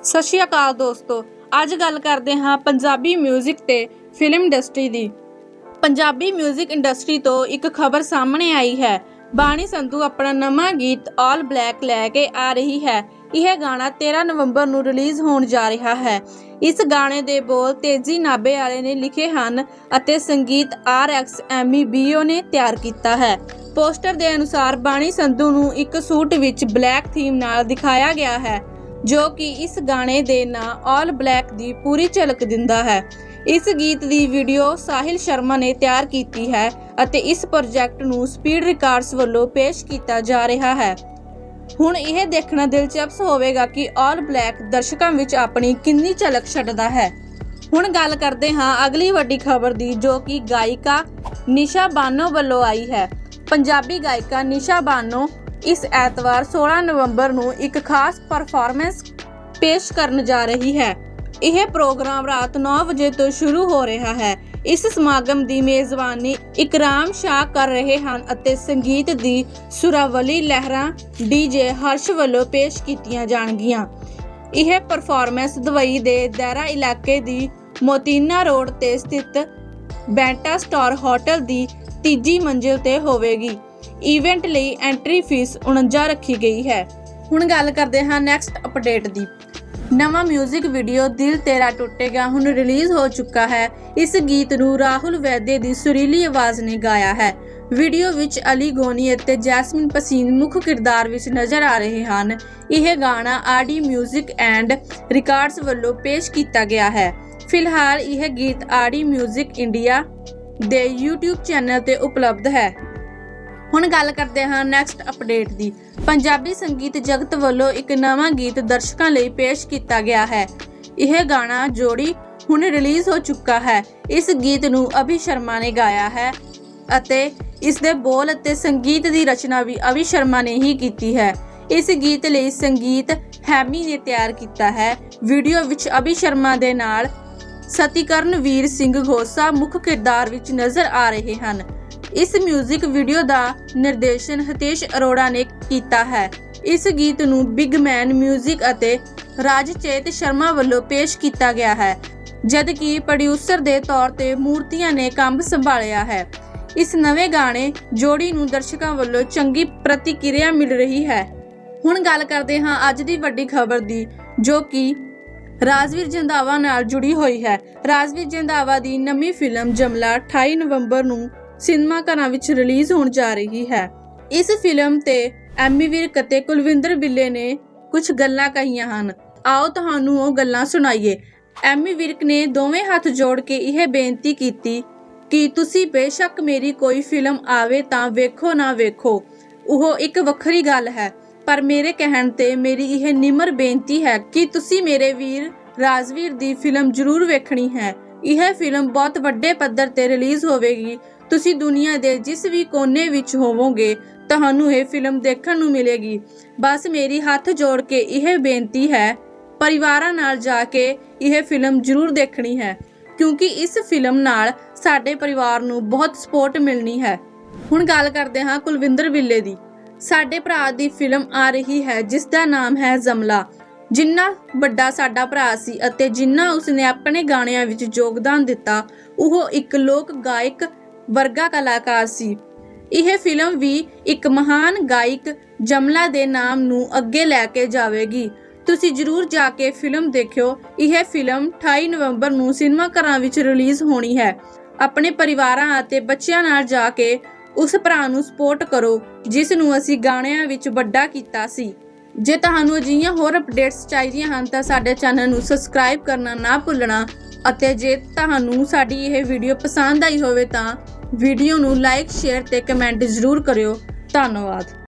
ਸਤਿ ਸ਼੍ਰੀ ਅਕਾਲ ਦੋਸਤੋ ਅੱਜ ਗੱਲ ਕਰਦੇ ਹਾਂ ਪੰਜਾਬੀ 뮤직 ਤੇ ਫਿਲਮ ਇੰਡਸਟਰੀ ਦੀ ਪੰਜਾਬੀ 뮤직 ਇੰਡਸਟਰੀ ਤੋਂ ਇੱਕ ਖਬਰ ਸਾਹਮਣੇ ਆਈ ਹੈ ਬਾਣੀ ਸੰਧੂ ਆਪਣਾ ਨਵਾਂ ਗੀਤ ਆਲ ਬਲੈਕ ਲੈ ਕੇ ਆ ਰਹੀ ਹੈ ਇਹ ਗਾਣਾ 13 ਨਵੰਬਰ ਨੂੰ ਰਿਲੀਜ਼ ਹੋਣ ਜਾ ਰਿਹਾ ਹੈ ਇਸ ਗਾਣੇ ਦੇ ਬੋਲ ਤੇਜੀ ਨਾਬੇ ਵਾਲੇ ਨੇ ਲਿਖੇ ਹਨ ਅਤੇ ਸੰਗੀਤ ਆਰ ਐਕਸ ਐਮੀ ਬੀਓ ਨੇ ਤਿਆਰ ਕੀਤਾ ਹੈ ਪੋਸਟਰ ਦੇ ਅਨੁਸਾਰ ਬਾਣੀ ਸੰਧੂ ਨੂੰ ਇੱਕ ਸੂਟ ਵਿੱਚ ਬਲੈਕ ਥੀਮ ਨਾਲ ਦਿਖਾਇਆ ਗਿਆ ਹੈ ਜੋ ਕਿ ਇਸ ਗਾਣੇ ਦੇ ਨਾਂ ਆਲ ਬਲੈਕ ਦੀ ਪੂਰੀ ਝਲਕ ਦਿੰਦਾ ਹੈ। ਇਸ ਗੀਤ ਦੀ ਵੀਡੀਓ ਸਾਹਿਲ ਸ਼ਰਮਾ ਨੇ ਤਿਆਰ ਕੀਤੀ ਹੈ ਅਤੇ ਇਸ ਪ੍ਰੋਜੈਕਟ ਨੂੰ ਸਪੀਡ ਰਿਕਾਰਡਸ ਵੱਲੋਂ ਪੇਸ਼ ਕੀਤਾ ਜਾ ਰਿਹਾ ਹੈ। ਹੁਣ ਇਹ ਦੇਖਣਾ ਦਿਲਚਸਪ ਹੋਵੇਗਾ ਕਿ ਆਲ ਬਲੈਕ ਦਰਸ਼ਕਾਂ ਵਿੱਚ ਆਪਣੀ ਕਿੰਨੀ ਝਲਕ ਛੱਡਦਾ ਹੈ। ਹੁਣ ਗੱਲ ਕਰਦੇ ਹਾਂ ਅਗਲੀ ਵੱਡੀ ਖਬਰ ਦੀ, ਜੋ ਕਿ ਗਾਇਕਾ ਨਿਸ਼ਾ ਬਾਨੋ ਵੱਲੋਂ ਆਈ ਹੈ। ਪੰਜਾਬੀ ਗਾਇਕਾ ਨਿਸ਼ਾ ਬਾਨੋ ਇਸ ਐਤਵਾਰ 16 ਨਵੰਬਰ ਨੂੰ ਇੱਕ ਖਾਸ ਪਰਫਾਰਮੈਂਸ ਪੇਸ਼ ਕਰਨ ਜਾ ਰਹੀ ਹੈ। ਇਹ ਪ੍ਰੋਗਰਾਮ ਰਾਤ 9 ਵਜੇ ਤੋਂ ਸ਼ੁਰੂ ਹੋ ਰਿਹਾ ਹੈ। ਇਸ ਸਮਾਗਮ ਦੀ ਮੇਜ਼ਬਾਨੀ ਇਕਰਾਮ ਸ਼ਾਹ ਕਰ ਰਹੇ ਹਨ ਅਤੇ ਸੰਗੀਤ ਦੀ ਸੁਰਾਵਲੀ ਲਹਿਰਾਂ ਡੀਜੇ ਹਰਸ਼ ਵੱਲੋਂ ਪੇਸ਼ ਕੀਤੀਆਂ ਜਾਣਗੀਆਂ। ਇਹ ਪਰਫਾਰਮੈਂਸ ਦੁਬਈ ਦੇ ਦਾਇਰਾ ਇਲਾਕੇ ਦੀ ਮੋਤੀਨਾ ਰੋਡ ਤੇ ਸਥਿਤ ਬੈਂਟਾ ਸਟਾਰ ਹੋਟਲ ਦੀ ਤੀਜੀ ਮੰਜ਼ਿਲ ਤੇ ਹੋਵੇਗੀ। ਇਵੈਂਟ ਲਈ ਐਂਟਰੀ ਫੀਸ 49 ਰੱਖੀ ਗਈ ਹੈ ਹੁਣ ਗੱਲ ਕਰਦੇ ਹਾਂ ਨੈਕਸਟ ਅਪਡੇਟ ਦੀ ਨਵਾਂ 뮤직 ਵੀਡੀਓ ਦਿਲ ਤੇਰਾ ਟੁੱਟੇਗਾ ਹੁਣ ਰਿਲੀਜ਼ ਹੋ ਚੁੱਕਾ ਹੈ ਇਸ ਗੀਤ ਨੂੰ ਰਾਹੁਲ ਵੈਦੇ ਦੀ ਸੁਰੀਲੀ ਆਵਾਜ਼ ਨੇ ਗਾਇਆ ਹੈ ਵੀਡੀਓ ਵਿੱਚ ਅਲੀ ਗੋਨੀ ਅਤੇ ਜੈਸਮਿਨ ਪਸੀਨ ਮੁੱਖ ਕਿਰਦਾਰ ਵਿੱਚ ਨਜ਼ਰ ਆ ਰਹੇ ਹਨ ਇਹ ਗਾਣਾ ਆਡੀ 뮤직 ਐਂਡ ਰਿਕਾਰਡਸ ਵੱਲੋਂ ਪੇਸ਼ ਕੀਤਾ ਗਿਆ ਹੈ ਫਿਲਹਾਲ ਇਹ ਗੀਤ ਆਡੀ 뮤직 ਇੰਡੀਆ ਦੇ YouTube ਚੈਨਲ ਤੇ ਉਪਲਬਧ ਹੈ ਹੁਣ ਗੱਲ ਕਰਦੇ ਹਾਂ ਨੈਕਸਟ ਅਪਡੇਟ ਦੀ। ਪੰਜਾਬੀ ਸੰਗੀਤ ਜਗਤ ਵੱਲੋਂ ਇੱਕ ਨਵਾਂ ਗੀਤ ਦਰਸ਼ਕਾਂ ਲਈ ਪੇਸ਼ ਕੀਤਾ ਗਿਆ ਹੈ। ਇਹ ਗਾਣਾ ਜੋੜੀ ਹੁਣ ਰਿਲੀਜ਼ ਹੋ ਚੁੱਕਾ ਹੈ। ਇਸ ਗੀਤ ਨੂੰ ਅਭੀ ਸ਼ਰਮਾ ਨੇ ਗਾਇਆ ਹੈ ਅਤੇ ਇਸ ਦੇ ਬੋਲ ਅਤੇ ਸੰਗੀਤ ਦੀ ਰਚਨਾ ਵੀ ਅਭੀ ਸ਼ਰਮਾ ਨੇ ਹੀ ਕੀਤੀ ਹੈ। ਇਸ ਗੀਤ ਲਈ ਸੰਗੀਤ ਹੈਮੀ ਨੇ ਤਿਆਰ ਕੀਤਾ ਹੈ। ਵੀਡੀਓ ਵਿੱਚ ਅਭੀ ਸ਼ਰਮਾ ਦੇ ਨਾਲ ਸਤੀਕਰਨ ਵੀਰ ਸਿੰਘ ਗੋਸਾ ਮੁੱਖ ਕਿਰਦਾਰ ਵਿੱਚ ਨਜ਼ਰ ਆ ਰਹੇ ਹਨ। ਇਸ ਮਿਊਜ਼ਿਕ ਵੀਡੀਓ ਦਾ ਨਿਰਦੇਸ਼ਨ ਹਤੇਸ਼ ਅਰੋੜਾ ਨੇ ਕੀਤਾ ਹੈ। ਇਸ ਗੀਤ ਨੂੰ ਬਿਗ ਮੈਨ ਮਿਊਜ਼ਿਕ ਅਤੇ ਰਾਜਚੇਤ ਸ਼ਰਮਾ ਵੱਲੋਂ ਪੇਸ਼ ਕੀਤਾ ਗਿਆ ਹੈ, ਜਦਕਿ ਪ੍ਰੋਡਿਊਸਰ ਦੇ ਤੌਰ ਤੇ ਮੂਰਤੀਆਂ ਨੇ ਕੰਮ ਸੰਭਾਲਿਆ ਹੈ। ਇਸ ਨਵੇਂ ਗਾਣੇ ਜੋੜੀ ਨੂੰ ਦਰਸ਼ਕਾਂ ਵੱਲੋਂ ਚੰਗੀ ਪ੍ਰਤੀਕਿਰਿਆ ਮਿਲ ਰਹੀ ਹੈ। ਹੁਣ ਗੱਲ ਕਰਦੇ ਹਾਂ ਅੱਜ ਦੀ ਵੱਡੀ ਖਬਰ ਦੀ, ਜੋ ਕਿ ਰਾਜਵੀਰ ਜੰਦਾਵਾ ਨਾਲ ਜੁੜੀ ਹੋਈ ਹੈ। ਰਾਜਵੀਰ ਜੰਦਾਵਾ ਦੀ ਨਵੀਂ ਫਿਲਮ ਜਮਲਾ 28 ਨਵੰਬਰ ਨੂੰ ਸਿਨੇਮਾ ਘਰਾਂ ਵਿੱਚ ਰਿਲੀਜ਼ ਹੋਣ ਜਾ ਰਹੀ ਹੈ। ਇਸ ਫਿਲਮ ਤੇ ਐਮੀ ਵਿਰਕ ਅਤੇ ਕੁਲਵਿੰਦਰ ਬਿੱਲੇ ਨੇ ਕੁਝ ਗੱਲਾਂ ਕਹੀਆਂ ਹਨ। ਆਓ ਤੁਹਾਨੂੰ ਉਹ ਗੱਲਾਂ ਸੁਣਾਈਏ। ਐਮੀ ਵਿਰਕ ਨੇ ਦੋਵੇਂ ਹੱਥ ਜੋੜ ਕੇ ਇਹ ਬੇਨਤੀ ਕੀਤੀ ਕਿ ਤੁਸੀਂ ਬੇਸ਼ੱਕ ਮੇਰੀ ਕੋਈ ਫਿਲਮ ਆਵੇ ਤਾਂ ਵੇਖੋ ਨਾ ਵੇਖੋ। ਉਹ ਇੱਕ ਵੱਖਰੀ ਗੱਲ ਹੈ, ਪਰ ਮੇਰੇ ਕਹਿਣ ਤੇ ਮੇਰੀ ਇਹ ਨਿਮਰ ਬੇਨਤੀ ਹੈ ਕਿ ਤੁਸੀਂ ਮੇਰੇ ਵੀਰ ਰਾਜਵੀਰ ਦੀ ਫਿਲਮ ਜ਼ਰੂਰ ਵੇਖਣੀ ਹੈ। ਇਹ ਫਿਲਮ ਬਹੁਤ ਵੱਡੇ ਪੱਧਰ ਤੇ ਰਿਲੀਜ਼ ਹੋਵੇਗੀ ਤੁਸੀਂ ਦੁਨੀਆ ਦੇ ਜਿਸ ਵੀ ਕੋਨੇ ਵਿੱਚ ਹੋਵੋਗੇ, ਤੁਹਾਨੂੰ ਇਹ ਫਿਲਮ ਦੇਖਣ ਨੂੰ ਮਿਲੇਗੀ। ਬਸ ਮੇਰੀ ਹੱਥ ਜੋੜ ਕੇ ਇਹ ਬੇਨਤੀ ਹੈ, ਪਰਿਵਾਰਾਂ ਨਾਲ ਜਾ ਕੇ ਇਹ ਫਿਲਮ ਜ਼ਰੂਰ ਦੇਖਣੀ ਹੈ, ਕਿਉਂਕਿ ਇਸ ਫਿਲਮ ਨਾਲ ਸਾਡੇ ਪਰਿਵਾਰ ਨੂੰ ਬਹੁਤ ਸਪੋਰਟ ਮਿਲਣੀ ਹੈ। ਹੁਣ ਗੱਲ ਕਰਦੇ ਹਾਂ ਕੁਲਵਿੰਦਰ ਬਿੱਲੇ ਦੀ। ਸਾਡੇ ਭਰਾ ਦੀ ਫਿਲਮ ਆ ਰਹੀ ਹੈ, ਜਿਸ ਦਾ ਨਾਮ ਹੈ ਜ਼ਮਲਾ। ਜਿੰਨਾ ਵੱਡਾ ਸਾਡਾ ਭਰਾ ਸੀ ਅਤੇ ਜਿੰਨਾ ਉਸਨੇ ਆਪਣੇ ਗਾਣਿਆਂ ਵਿੱਚ ਯੋਗਦਾਨ ਦਿੱਤਾ, ਉਹ ਇੱਕ ਲੋਕ ਗਾਇਕ ਵਰਗਾ ਕਲਾਕਾਰ ਸੀ। ਇਹ ਫਿਲਮ ਵੀ ਇੱਕ ਮਹਾਨ ਗਾਇਕ ਜਮਲਾ ਦੇ ਨਾਮ ਨੂੰ ਅੱਗੇ ਲੈ ਕੇ ਜਾਵੇਗੀ। ਤੁਸੀਂ ਜਰੂਰ ਜਾ ਕੇ ਫਿਲਮ ਦੇਖਿਓ। ਇਹ ਫਿਲਮ 28 ਨਵੰਬਰ ਨੂੰ ਸਿਨੇਮਾ ਘਰਾਂ ਵਿੱਚ ਰਿਲੀਜ਼ ਹੋਣੀ ਹੈ। ਆਪਣੇ ਪਰਿਵਾਰਾਂ ਅਤੇ ਬੱਚਿਆਂ ਨਾਲ ਜਾ ਕੇ ਉਸ ਭਰਾ ਨੂੰ ਸਪੋਰਟ ਕਰੋ, ਜਿਸ ਨੂੰ ਅਸੀਂ ਗਾਣਿਆਂ ਵਿੱਚ ਵੱਡਾ ਕੀਤਾ ਸੀ। ਜੇ ਤੁਹਾਨੂੰ ਅਜਿਹੀਆਂ ਹੋਰ ਅਪਡੇਟਸ ਚਾਹੀਦੀਆਂ ਹਨ ਤਾਂ ਸਾਡੇ ਚੈਨਲ ਨੂੰ ਸਬਸਕ੍ਰਾਈਬ ਕਰਨਾ ਨਾ ਭੁੱਲਣਾ ਅਤੇ ਜੇ ਤੁਹਾਨੂੰ ਸਾਡੀ ਇਹ ਵੀਡੀਓ ਪਸੰਦ ਆਈ ਹੋਵੇ ਤਾਂ ਵੀਡੀਓ ਨੂੰ ਲਾਈਕ ਸ਼ੇਅਰ ਤੇ ਕਮੈਂਟ ਜ਼ਰੂਰ ਕਰਿਓ। ਧੰਨਵਾਦ।